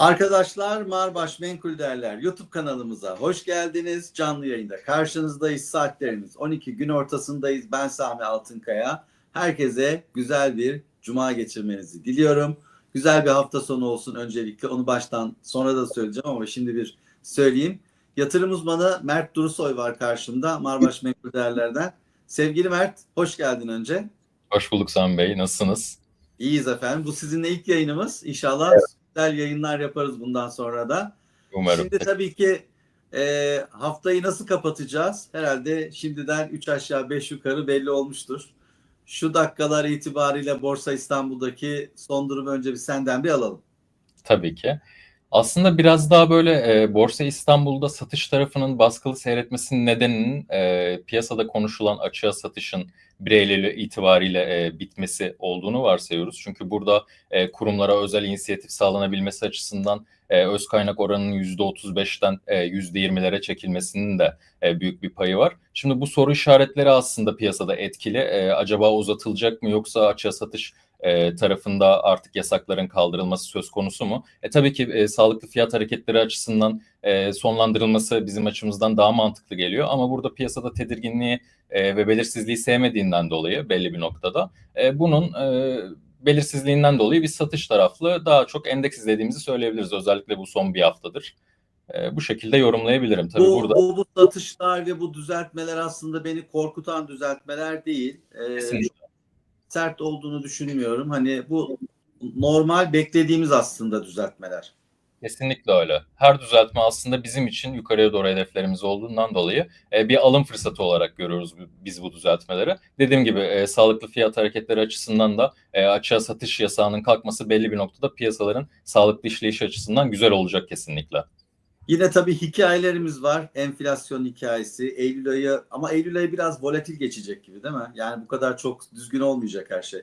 Arkadaşlar Marbaş Menkul Derler YouTube kanalımıza hoş geldiniz. Canlı yayında karşınızdayız. Saatlerimiz 12 gün ortasındayız. Ben Sami Altınkaya. Herkese güzel bir cuma geçirmenizi diliyorum. Güzel bir hafta sonu olsun öncelikle. Onu baştan sonra da söyleyeceğim ama şimdi bir söyleyeyim. Yatırım uzmanı Mert Durusoy var karşımda. Marbaş Menkul Derler'den. Sevgili Mert hoş geldin önce. Hoş bulduk Sami Bey. Nasılsınız? İyiyiz efendim. Bu sizinle ilk yayınımız. İnşallah güzel yayınlar yaparız bundan sonra da. Umarım. Şimdi tabii ki e, haftayı nasıl kapatacağız? Herhalde şimdiden 3 aşağı 5 yukarı belli olmuştur. Şu dakikalar itibariyle Borsa İstanbul'daki son durumu önce bir senden bir alalım. Tabii ki. Aslında biraz daha böyle e, Borsa İstanbul'da satış tarafının baskılı seyretmesinin nedeninin e, piyasada konuşulan açığa satışın 1 Eylül itibariyle e, bitmesi olduğunu varsayıyoruz. Çünkü burada e, kurumlara özel inisiyatif sağlanabilmesi açısından e, öz kaynak oranının %35'ten e, %20'lere çekilmesinin de e, büyük bir payı var. Şimdi bu soru işaretleri aslında piyasada etkili. E, acaba uzatılacak mı yoksa açığa satış e, tarafında artık yasakların kaldırılması söz konusu mu? E, tabii ki e, sağlıklı fiyat hareketleri açısından e, sonlandırılması bizim açımızdan daha mantıklı geliyor. Ama burada piyasada tedirginliği e, ve belirsizliği sevmediğinden dolayı belli bir noktada e, bunun e, belirsizliğinden dolayı biz satış taraflı daha çok endeks izlediğimizi söyleyebiliriz. Özellikle bu son bir haftadır. E, bu şekilde yorumlayabilirim. Tabii bu, burada bu, bu satışlar ve bu düzeltmeler aslında beni korkutan düzeltmeler değil. E, Kesinlikle. Sert olduğunu düşünmüyorum. Hani bu normal beklediğimiz aslında düzeltmeler. Kesinlikle öyle. Her düzeltme aslında bizim için yukarıya doğru hedeflerimiz olduğundan dolayı e, bir alım fırsatı olarak görüyoruz biz bu düzeltmeleri. Dediğim gibi e, sağlıklı fiyat hareketleri açısından da e, açığa satış yasağının kalkması belli bir noktada piyasaların sağlıklı işleyişi açısından güzel olacak kesinlikle. Yine tabii hikayelerimiz var. Enflasyon hikayesi, Eylül ayı ama Eylül ayı biraz volatil geçecek gibi değil mi? Yani bu kadar çok düzgün olmayacak her şey.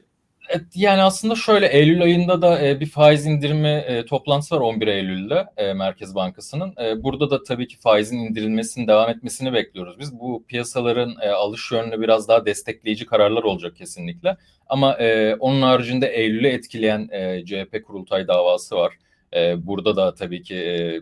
Evet, yani aslında şöyle Eylül ayında da e, bir faiz indirimi e, toplantısı var 11 Eylül'de e, Merkez Bankası'nın. Burada da tabii ki faizin indirilmesinin devam etmesini bekliyoruz biz. Bu piyasaların e, alış yönlü biraz daha destekleyici kararlar olacak kesinlikle. Ama onun haricinde Eylül'ü etkileyen e, CHP kurultay davası var. Burada da tabii ki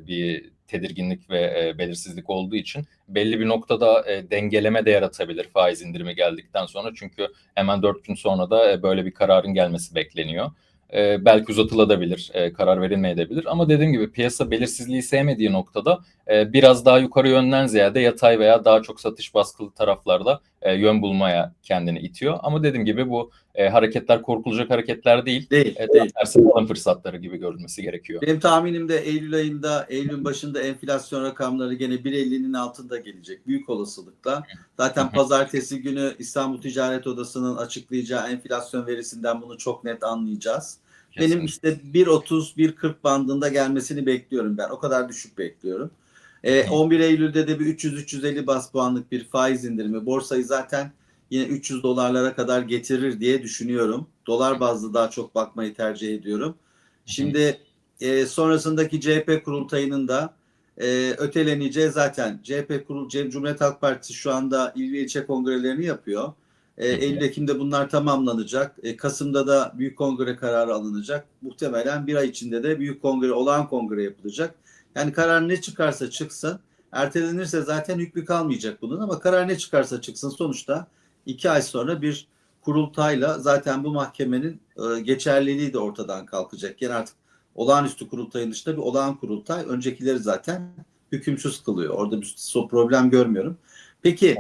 bir tedirginlik ve e, belirsizlik olduğu için belli bir noktada e, dengeleme de yaratabilir faiz indirimi geldikten sonra. Çünkü hemen dört gün sonra da e, böyle bir kararın gelmesi bekleniyor. E, belki uzatılabilir, e, karar verilmeyebilir. Ama dediğim gibi piyasa belirsizliği sevmediği noktada e, biraz daha yukarı yönden ziyade yatay veya daha çok satış baskılı taraflarda e, yön bulmaya kendini itiyor. Ama dediğim gibi bu e, hareketler korkulacak hareketler değil. Değil, E, değil. tersine alım fırsatları gibi görülmesi gerekiyor. Benim tahminim de Eylül ayında, Eylül'ün başında enflasyon rakamları gene 1.50'nin altında gelecek büyük olasılıkla. Zaten pazartesi günü İstanbul Ticaret Odası'nın açıklayacağı enflasyon verisinden bunu çok net anlayacağız. Benim Kesinlikle. işte 1.30-1.40 bandında gelmesini bekliyorum ben. O kadar düşük bekliyorum. Ee, 11 Eylül'de de bir 300-350 bas puanlık bir faiz indirimi. Borsayı zaten yine 300 dolarlara kadar getirir diye düşünüyorum. Dolar bazlı daha çok bakmayı tercih ediyorum. Şimdi e, sonrasındaki CHP kurultayının da e, öteleneceği zaten CHP kurul Cumhuriyet Halk Partisi şu anda il ve ilçe kongrelerini yapıyor. E, Eylül Ekim'de bunlar tamamlanacak. E, Kasım'da da büyük kongre kararı alınacak. Muhtemelen bir ay içinde de büyük kongre, olağan kongre yapılacak. Yani karar ne çıkarsa çıksın. Ertelenirse zaten hükmü kalmayacak bunun ama karar ne çıkarsa çıksın sonuçta iki ay sonra bir kurultayla zaten bu mahkemenin e, geçerliliği de ortadan kalkacak. Yani artık olağanüstü kurultayın dışında bir olağan kurultay öncekileri zaten hükümsüz kılıyor. Orada bir problem görmüyorum. Peki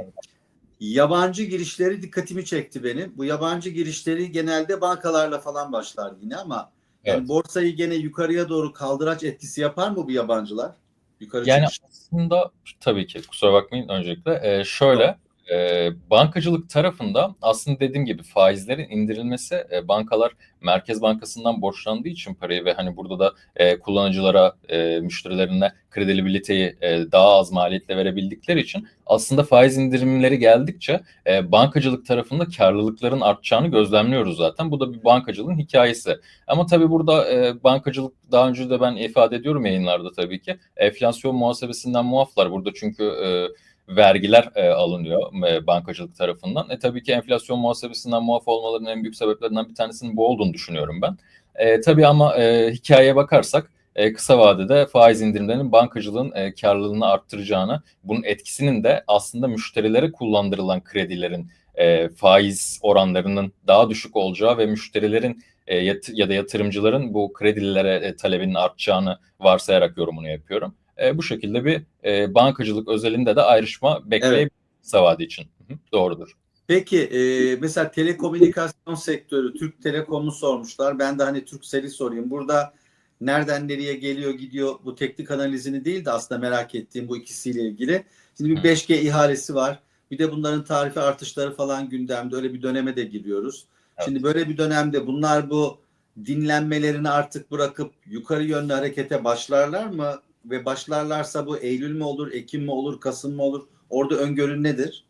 yabancı girişleri dikkatimi çekti benim. Bu yabancı girişleri genelde bankalarla falan başlar yine ama yani Evet. borsayı gene yukarıya doğru kaldıraç etkisi yapar mı bu yabancılar? Yukarı Yani çıkış. aslında tabii ki kusura bakmayın öncelikle e, şöyle e, bankacılık tarafında aslında dediğim gibi faizlerin indirilmesi e, bankalar Merkez Bankası'ndan borçlandığı için parayı ve hani burada da e, kullanıcılara e, müşterilerine kredibiliteyi e, daha az maliyetle verebildikleri için aslında faiz indirimleri geldikçe e, bankacılık tarafında karlılıkların artacağını gözlemliyoruz zaten. Bu da bir bankacılığın hikayesi. Ama tabii burada e, bankacılık daha önce de ben ifade ediyorum yayınlarda tabii ki enflasyon muhasebesinden muaflar burada çünkü e, vergiler e, alınıyor e, bankacılık tarafından. E tabii ki enflasyon muhasebesinden muaf olmalarının en büyük sebeplerinden bir tanesinin bu olduğunu düşünüyorum ben. E, tabii ama e, hikayeye bakarsak e, kısa vadede faiz indirimlerinin bankacılığın e, karlılığını arttıracağını, bunun etkisinin de aslında müşterilere kullandırılan kredilerin e, faiz oranlarının daha düşük olacağı ve müşterilerin e, ya da yatırımcıların bu kredilere e, talebinin artacağını varsayarak yorumunu yapıyorum. E, bu şekilde bir e, bankacılık özelinde de ayrışma bekleyebiliriz kısa vade için. Hı hı, Doğrudur. Peki e, mesela telekomünikasyon sektörü Türk Telekom'u sormuşlar. Ben de hani Turkcell'i sorayım. Burada nereden nereye geliyor gidiyor bu teknik analizini değil de aslında merak ettiğim bu ikisiyle ilgili. Şimdi bir Hı. 5G ihalesi var. Bir de bunların tarife artışları falan gündemde. Öyle bir döneme de giriyoruz. Evet. Şimdi böyle bir dönemde bunlar bu dinlenmelerini artık bırakıp yukarı yönlü harekete başlarlar mı? Ve başlarlarsa bu Eylül mü olur, Ekim mi olur, Kasım mı olur? Orada öngörün nedir?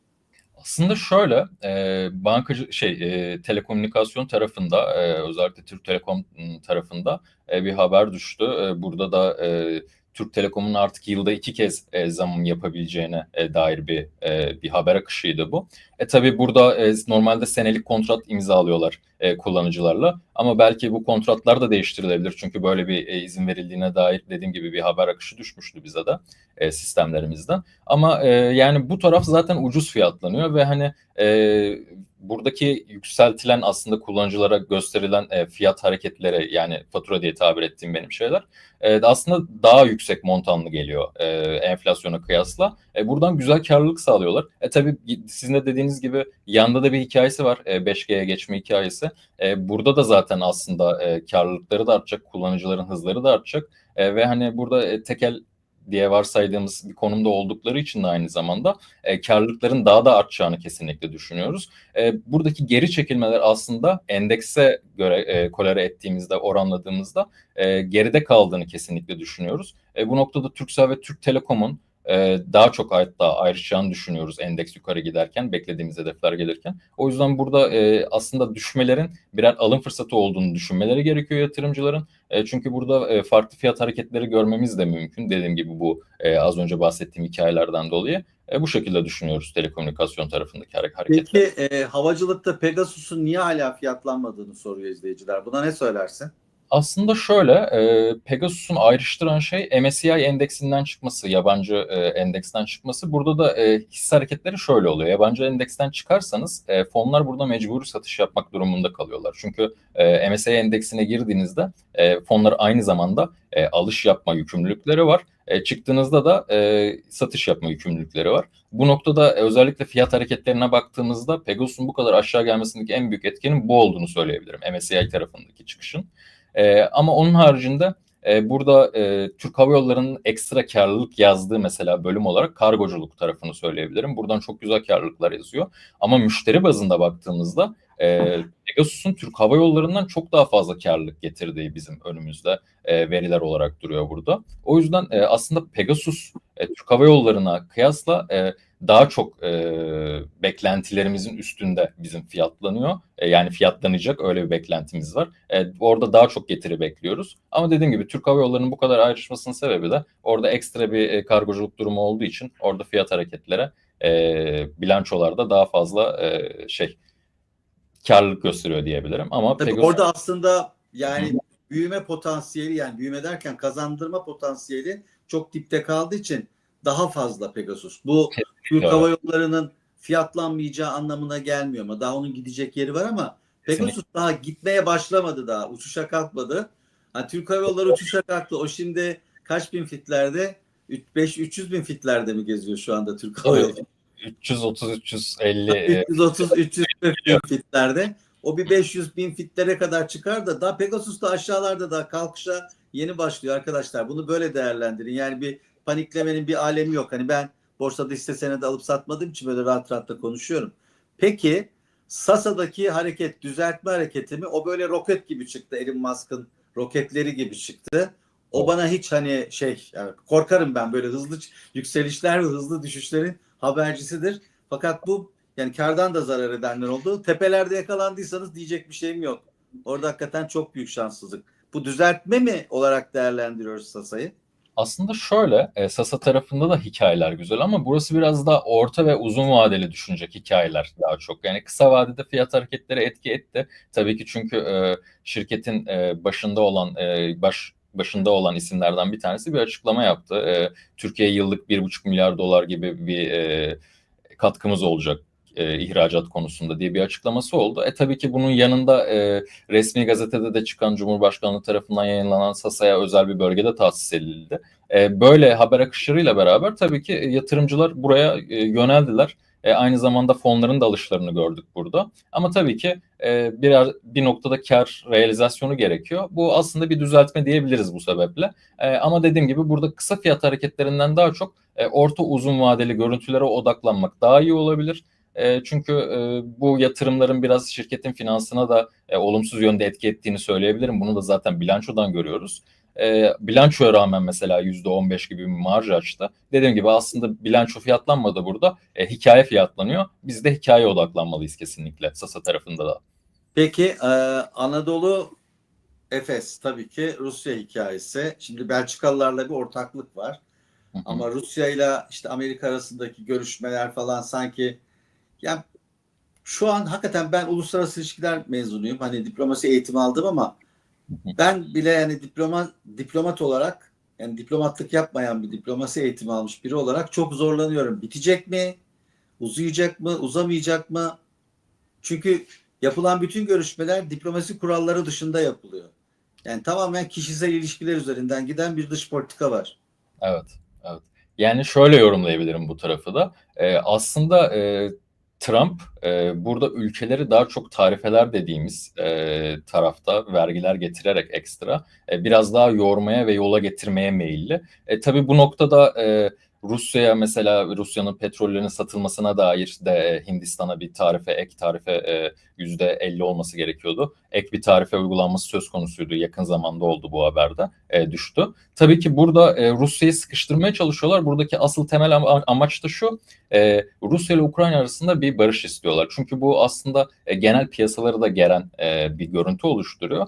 Aslında şöyle, e, bankacı şey e, telekomünikasyon tarafında e, özellikle Türk Telekom m, tarafında e, bir haber düştü. E, burada da e, Türk Telekom'un artık yılda iki kez e, zam yapabileceğine e, dair bir e, bir haber akışıydı bu. E tabii burada e, normalde senelik kontrat imzalıyorlar e, kullanıcılarla ama belki bu kontratlar da değiştirilebilir çünkü böyle bir e, izin verildiğine dair dediğim gibi bir haber akışı düşmüştü bize de e, sistemlerimizden. Ama e, yani bu taraf zaten ucuz fiyatlanıyor ve hani e, buradaki yükseltilen aslında kullanıcılara gösterilen e, fiyat hareketleri yani fatura diye tabir ettiğim benim şeyler e, aslında daha yüksek montanlı geliyor e, enflasyona kıyasla. E, buradan güzel karlılık sağlıyorlar. E tabii sizin de dediğiniz gibi yanda da bir hikayesi var e, 5G'ye geçme hikayesi. E, burada da zaten aslında e, karlılıkları da artacak, kullanıcıların hızları da artacak e, ve hani burada e, tekel diye varsaydığımız bir konumda oldukları için de aynı zamanda e, karlılıkların daha da artacağını kesinlikle düşünüyoruz. E, buradaki geri çekilmeler aslında endekse göre e, kolere ettiğimizde, oranladığımızda e, geride kaldığını kesinlikle düşünüyoruz. E, bu noktada Turkcell ve Türk Telekom'un e, daha çok hatta ayrışacağını düşünüyoruz endeks yukarı giderken, beklediğimiz hedefler gelirken. O yüzden burada e, aslında düşmelerin birer alım fırsatı olduğunu düşünmeleri gerekiyor yatırımcıların. E, çünkü burada e, farklı fiyat hareketleri görmemiz de mümkün. Dediğim gibi bu az önce bahsettiğim hikayelerden dolayı. Bu şekilde düşünüyoruz telekomünikasyon tarafındaki hare- hareketleri. Peki havacılıkta Pegasus'un niye hala fiyatlanmadığını soruyor izleyiciler. Buna ne söylersin? Aslında şöyle, e, Pegasus'un ayrıştıran şey MSCI endeksinden çıkması, yabancı e, endeksten çıkması. Burada da e, hisse hareketleri şöyle oluyor. Yabancı endeksten çıkarsanız e, fonlar burada mecburi satış yapmak durumunda kalıyorlar. Çünkü e, MSCI endeksine girdiğinizde e, fonlar aynı zamanda e, alış yapma yükümlülükleri var. E, çıktığınızda da e, satış yapma yükümlülükleri var. Bu noktada e, özellikle fiyat hareketlerine baktığımızda Pegasus'un bu kadar aşağı gelmesindeki en büyük etkenin bu olduğunu söyleyebilirim. MSCI tarafındaki çıkışın. E, ama onun haricinde e, burada e, Türk Hava Yolları'nın ekstra karlılık yazdığı mesela bölüm olarak kargoculuk tarafını söyleyebilirim. Buradan çok güzel karlılıklar yazıyor. Ama müşteri bazında baktığımızda e, Pegasus'un Türk Hava Yolları'ndan çok daha fazla karlılık getirdiği bizim önümüzde e, veriler olarak duruyor burada. O yüzden e, aslında Pegasus e, Türk Hava Yolları'na kıyasla e, daha çok e, beklentilerimizin üstünde bizim fiyatlanıyor. E, yani fiyatlanacak öyle bir beklentimiz var. E, orada daha çok getiri bekliyoruz. Ama dediğim gibi Türk Hava Yolları'nın bu kadar ayrışmasının sebebi de orada ekstra bir e, kargoculuk durumu olduğu için orada fiyat hareketlere e, bilançolarda daha fazla e, şey karlılık gösteriyor diyebilirim. Ama Tabii Pegasus orada aslında yani büyüme potansiyeli yani büyüme derken kazandırma potansiyeli çok dipte kaldığı için daha fazla Pegasus. Bu Türk. Hava Yolları'nın fiyatlanmayacağı anlamına gelmiyor ama daha onun gidecek yeri var ama Kesinlikle. Pegasus daha gitmeye başlamadı daha. Uçuşa kalkmadı. Ha, Türk Hava Yolları uçuşa kalktı. O şimdi kaç bin fitlerde? 5 300 bin fitlerde mi geziyor şu anda Türk Hava Yolları? 330 350 e, 330 340 bin fitlerde. O bir 500 bin fitlere kadar çıkar da daha Pegasus da aşağılarda da kalkışa yeni başlıyor arkadaşlar. Bunu böyle değerlendirin. Yani bir paniklemenin bir alemi yok. Hani ben borsada hisse senedi alıp satmadığım için böyle rahat rahat da konuşuyorum. Peki Sasa'daki hareket, düzeltme hareketi mi? O böyle roket gibi çıktı. Elon Musk'ın roketleri gibi çıktı. O bana hiç hani şey yani korkarım ben böyle hızlı yükselişler ve hızlı düşüşlerin habercisidir. Fakat bu yani kardan da zarar edenler oldu. Tepelerde yakalandıysanız diyecek bir şeyim yok. Orada hakikaten çok büyük şanssızlık. Bu düzeltme mi olarak değerlendiriyoruz Sasa'yı? Aslında şöyle, e, Sasa tarafında da hikayeler güzel ama burası biraz daha orta ve uzun vadeli düşünecek hikayeler daha çok. Yani kısa vadede fiyat hareketleri etki etti. Tabii ki çünkü e, şirketin e, başında olan, e, baş başında olan isimlerden bir tanesi bir açıklama yaptı. E, Türkiye yıllık 1,5 milyar dolar gibi bir e, katkımız olacak e, ihracat konusunda diye bir açıklaması oldu. E tabii ki bunun yanında e, resmi gazetede de çıkan Cumhurbaşkanlığı tarafından yayınlanan Sasa'ya özel bir bölgede tahsis edildi. E, böyle haber akışlarıyla beraber tabii ki yatırımcılar buraya e, yöneldiler. E, aynı zamanda fonların da alışlarını gördük burada. Ama tabii ki e, bir, bir noktada kar realizasyonu gerekiyor. Bu aslında bir düzeltme diyebiliriz bu sebeple. E, ama dediğim gibi burada kısa fiyat hareketlerinden daha çok e, orta uzun vadeli görüntülere odaklanmak daha iyi olabilir. E, çünkü e, bu yatırımların biraz şirketin finansına da e, olumsuz yönde etki ettiğini söyleyebilirim. Bunu da zaten bilançodan görüyoruz. E, bilançoya rağmen mesela %15 gibi bir marj açtı. Dediğim gibi aslında bilanço fiyatlanmadı burada. E, hikaye fiyatlanıyor. Biz de hikayeye odaklanmalıyız kesinlikle Sasa tarafında da. Peki e, Anadolu Efes tabii ki Rusya hikayesi. Şimdi Belçikalılarla bir ortaklık var. Hı hı. Ama Rusya ile işte Amerika arasındaki görüşmeler falan sanki ya şu an hakikaten ben uluslararası ilişkiler mezunuyum. Hani diplomasi eğitimi aldım ama ben bile yani diploma diplomat olarak yani diplomatlık yapmayan bir diplomasi eğitimi almış biri olarak çok zorlanıyorum. Bitecek mi? Uzayacak mı? Uzamayacak mı? Çünkü yapılan bütün görüşmeler diplomasi kuralları dışında yapılıyor. Yani tamamen kişisel ilişkiler üzerinden giden bir dış politika var. Evet, evet. Yani şöyle yorumlayabilirim bu tarafı da. Ee, aslında e, Trump e, burada ülkeleri daha çok tarifeler dediğimiz e, tarafta vergiler getirerek ekstra e, biraz daha yormaya ve yola getirmeye meyilli. E, tabii bu noktada e, Rusya'ya mesela Rusya'nın petrollerinin satılmasına dair de e, Hindistan'a bir tarife, ek tarife e, %50 olması gerekiyordu. Ek bir tarife uygulanması söz konusuydu. Yakın zamanda oldu bu haberde. E, düştü. Tabii ki burada e, Rusya'yı sıkıştırmaya çalışıyorlar. Buradaki asıl temel ama- amaç da şu. E, Rusya ile Ukrayna arasında bir barış istiyorlar. Çünkü bu aslında genel piyasaları da geren e, bir görüntü oluşturuyor.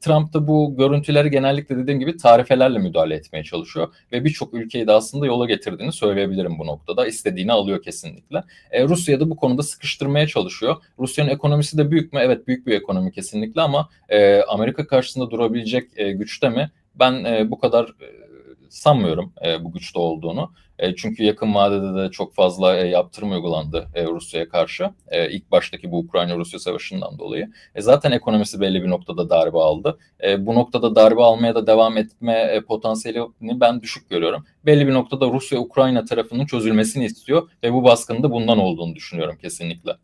Trump da bu görüntüleri genellikle dediğim gibi tarifelerle müdahale etmeye çalışıyor ve birçok ülkeyi de aslında yola getirdiğini söyleyebilirim bu noktada. İstediğini alıyor kesinlikle. Rusya da bu konuda sıkıştırmaya çalışıyor. Rusya'nın ekonomisi de büyük mü? Evet büyük bir ekonomi kesinlikle ama Amerika karşısında durabilecek güçte mi? Ben e, bu kadar e, sanmıyorum e, bu güçte olduğunu. E, çünkü yakın vadede de çok fazla e, yaptırım uygulandı e, Rusya'ya karşı. E, ilk baştaki bu Ukrayna-Rusya savaşından dolayı. E, zaten ekonomisi belli bir noktada darbe aldı. E, bu noktada darbe almaya da devam etme e, potansiyelini ben düşük görüyorum. Belli bir noktada Rusya-Ukrayna tarafının çözülmesini istiyor ve bu baskının da bundan olduğunu düşünüyorum kesinlikle.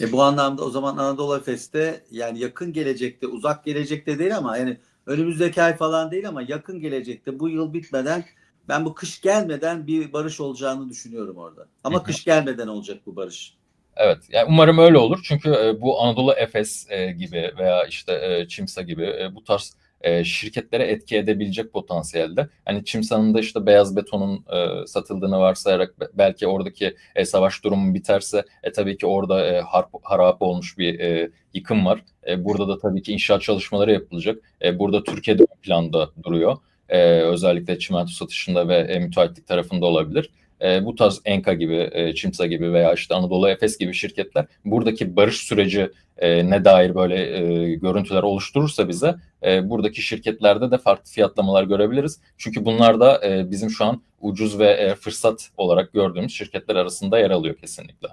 E bu anlamda o zaman Anadolu Efes'te yani yakın gelecekte, uzak gelecekte değil ama yani önümüzdeki ay falan değil ama yakın gelecekte bu yıl bitmeden ben bu kış gelmeden bir barış olacağını düşünüyorum orada. Ama kış gelmeden olacak bu barış. Evet, yani umarım öyle olur. Çünkü e, bu Anadolu Efes e, gibi veya işte e, Çimsa gibi e, bu tarz e, şirketlere etki edebilecek potansiyelde. Hani Çimsa'nın da işte beyaz betonun e, satıldığını varsayarak be- belki oradaki e, savaş durumu biterse e, tabii ki orada e, harp, harap olmuş bir e, yıkım var. E, burada da tabii ki inşaat çalışmaları yapılacak. E, burada Türkiye'de planda duruyor. E, özellikle çimento satışında ve e, müteahhitlik tarafında olabilir. E, bu tarz Enka gibi, e, Çimsa gibi veya işte Anadolu Efes gibi şirketler buradaki barış süreci e, ne dair böyle e, görüntüler oluşturursa bize e, buradaki şirketlerde de farklı fiyatlamalar görebiliriz. Çünkü bunlar da e, bizim şu an ucuz ve e, fırsat olarak gördüğümüz şirketler arasında yer alıyor kesinlikle.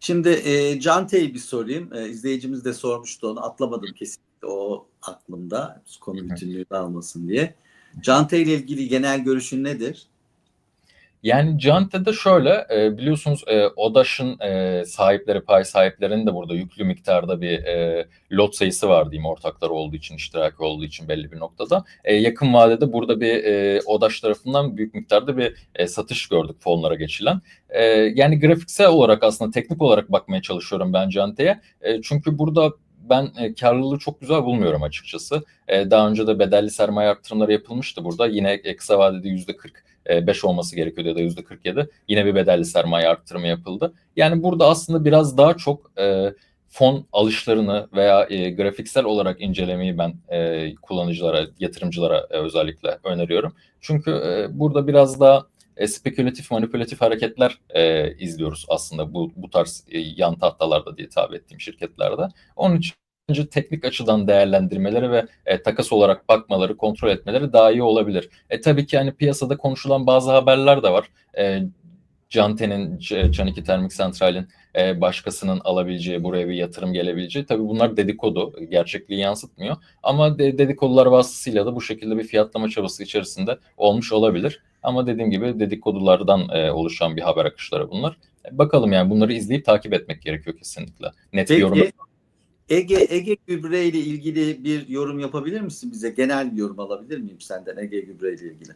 Şimdi e, Cante'yi bir sorayım. E, izleyicimiz de sormuştu onu. Atlamadım kesinlikle o aklımda. Konu bütünlüğü dağılmasın diye. Cante ile ilgili genel görüşün nedir? Yani Cante'de şöyle e, biliyorsunuz e, ODAŞ'ın e, sahipleri, pay sahiplerinin de burada yüklü miktarda bir e, lot sayısı var diyeyim ortakları olduğu için, iştiraki olduğu için belli bir noktada. E, yakın vadede burada bir e, ODAŞ tarafından büyük miktarda bir e, satış gördük fonlara geçilen. E, yani grafiksel olarak aslında teknik olarak bakmaya çalışıyorum ben Cante'ye. E, çünkü burada ben e, karlılığı çok güzel bulmuyorum açıkçası. E, daha önce de bedelli sermaye arttırımları yapılmıştı burada. Yine e, kısa vadede %40 5 olması gerekiyordu ya da %47. Yine bir bedelli sermaye arttırımı yapıldı. Yani burada aslında biraz daha çok e, fon alışlarını veya e, grafiksel olarak incelemeyi ben e, kullanıcılara, yatırımcılara e, özellikle öneriyorum. Çünkü e, burada biraz daha e, spekülatif, manipülatif hareketler e, izliyoruz aslında bu bu tarz e, yan tahtalarda diye tabir ettiğim şirketlerde. Onun için bence teknik açıdan değerlendirmeleri ve e, takas olarak bakmaları, kontrol etmeleri daha iyi olabilir. E tabii ki hani piyasada konuşulan bazı haberler de var. E, Canten'in, Ç- Çaniki Termik Santral'in e, başkasının alabileceği, buraya bir yatırım gelebileceği. Tabii bunlar dedikodu, gerçekliği yansıtmıyor. Ama de, dedikodular vasıtasıyla da bu şekilde bir fiyatlama çabası içerisinde olmuş olabilir. Ama dediğim gibi dedikodulardan e, oluşan bir haber akışları bunlar. E, bakalım yani bunları izleyip takip etmek gerekiyor kesinlikle. Net bir yorum. Ege Ege Gübre ile ilgili bir yorum yapabilir misin bize? Genel bir yorum alabilir miyim senden Ege Gübre ile ilgili?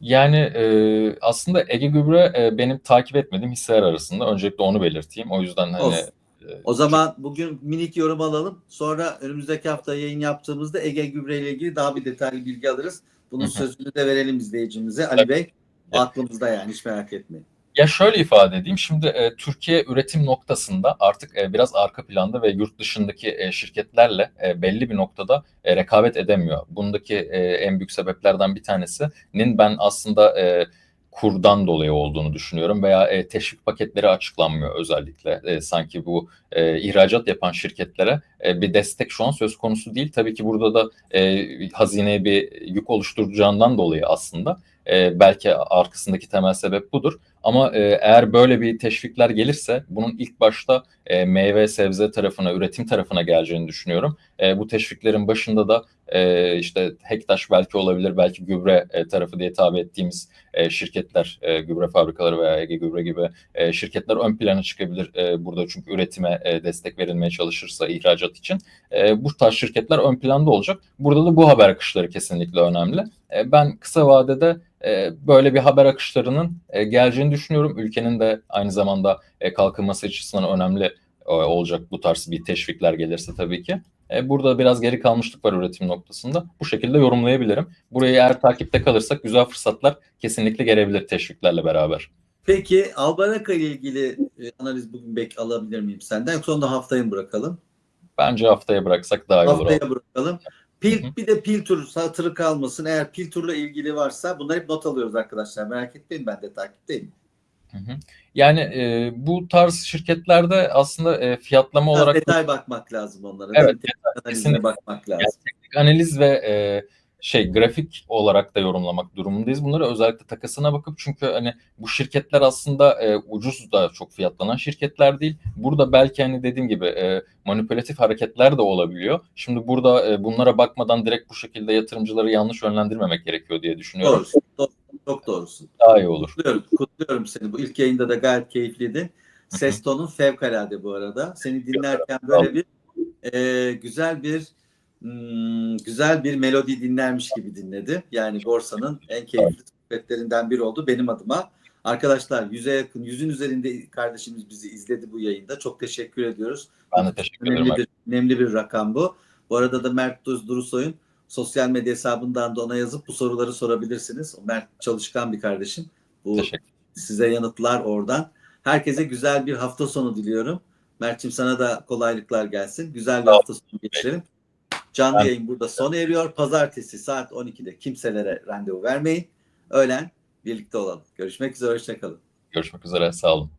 Yani e, aslında Ege Gübre e, benim takip etmediğim hisseler arasında. Öncelikle onu belirteyim. O yüzden hani Olsun. e, O zaman bugün minik yorum alalım. Sonra önümüzdeki hafta yayın yaptığımızda Ege Gübre ile ilgili daha bir detaylı bilgi alırız. Bunun sözünü de verelim izleyicimize. Ali Bey aklımızda yani hiç merak etmeyin. Ya şöyle ifade edeyim. Şimdi e, Türkiye üretim noktasında artık e, biraz arka planda ve yurt dışındaki e, şirketlerle e, belli bir noktada e, rekabet edemiyor. Bundaki e, en büyük sebeplerden bir tanesinin ben aslında e, kurdan dolayı olduğunu düşünüyorum veya e, teşvik paketleri açıklanmıyor özellikle. E, sanki bu e, ihracat yapan şirketlere e, bir destek şu an söz konusu değil. Tabii ki burada da e, hazineye bir yük oluşturacağından dolayı aslında e, belki arkasındaki temel sebep budur. Ama e, eğer böyle bir teşvikler gelirse bunun ilk başta e, meyve sebze tarafına, üretim tarafına geleceğini düşünüyorum. E, bu teşviklerin başında da e, işte Hektaş belki olabilir, belki gübre e, tarafı diye tabi ettiğimiz e, şirketler, e, gübre fabrikaları veya Ege Gübre gibi şirketler ön plana çıkabilir burada çünkü üretime destek verilmeye çalışırsa ihracat için. Bu tarz şirketler ön planda olacak. Burada da bu haber akışları kesinlikle önemli. Ben kısa vadede böyle bir haber akışlarının geleceğini düşünüyorum. Ülkenin de aynı zamanda kalkınması açısından önemli olacak bu tarz bir teşvikler gelirse tabii ki. E, burada biraz geri kalmışlık var üretim noktasında. Bu şekilde yorumlayabilirim. Burayı eğer takipte kalırsak güzel fırsatlar kesinlikle gelebilir teşviklerle beraber. Peki Albaraka ile ilgili e, analiz bugün bek alabilir miyim senden? Yoksa onu da haftaya mı bırakalım? Bence haftaya bıraksak daha iyi olur. Haftaya bırakalım. Pil, Hı hı. bir de pil tur satırı kalmasın. Eğer pil turla ilgili varsa bunları hep not alıyoruz arkadaşlar. Merak etmeyin ben de takipteyim. Hı hı. Yani e, bu tarz şirketlerde aslında e, fiyatlama Biraz olarak detay bakmak lazım onlara. Evet, kesinlikle. bakmak lazım. teknik analiz ve e, şey grafik olarak da yorumlamak durumundayız. Bunları özellikle takasına bakıp çünkü hani bu şirketler aslında e, ucuz da çok fiyatlanan şirketler değil. Burada belki hani dediğim gibi e, manipülatif hareketler de olabiliyor. Şimdi burada e, bunlara bakmadan direkt bu şekilde yatırımcıları yanlış yönlendirmemek gerekiyor diye düşünüyorum. Doğrusun. Doğru, çok doğrusun. Daha iyi olur. Kutluyorum, kutluyorum seni. Bu ilk yayında da gayet keyifliydi. Ses tonun fevkalade bu arada. Seni dinlerken böyle bir e, güzel bir hmm, güzel bir melodi dinlermiş gibi dinledim. Yani borsanın en keyifli sohbetlerinden biri oldu benim adıma. Arkadaşlar yüze yakın, yüzün üzerinde kardeşimiz bizi izledi bu yayında. Çok teşekkür ediyoruz. Ben de teşekkür ederim. Önemli bir, önemli bir rakam bu. Bu arada da Mert Duz Durusoy'un sosyal medya hesabından da ona yazıp bu soruları sorabilirsiniz. Mert çalışkan bir kardeşim. Bu size yanıtlar oradan. Herkese güzel bir hafta sonu diliyorum. Mert'ciğim sana da kolaylıklar gelsin. Güzel bir hafta sonu geçirelim. Canlı Ben- yayın burada sona eriyor. Pazartesi saat 12'de kimselere randevu vermeyin. Öğlen birlikte olalım. Görüşmek üzere. Hoşçakalın. Görüşmek üzere. Sağ olun.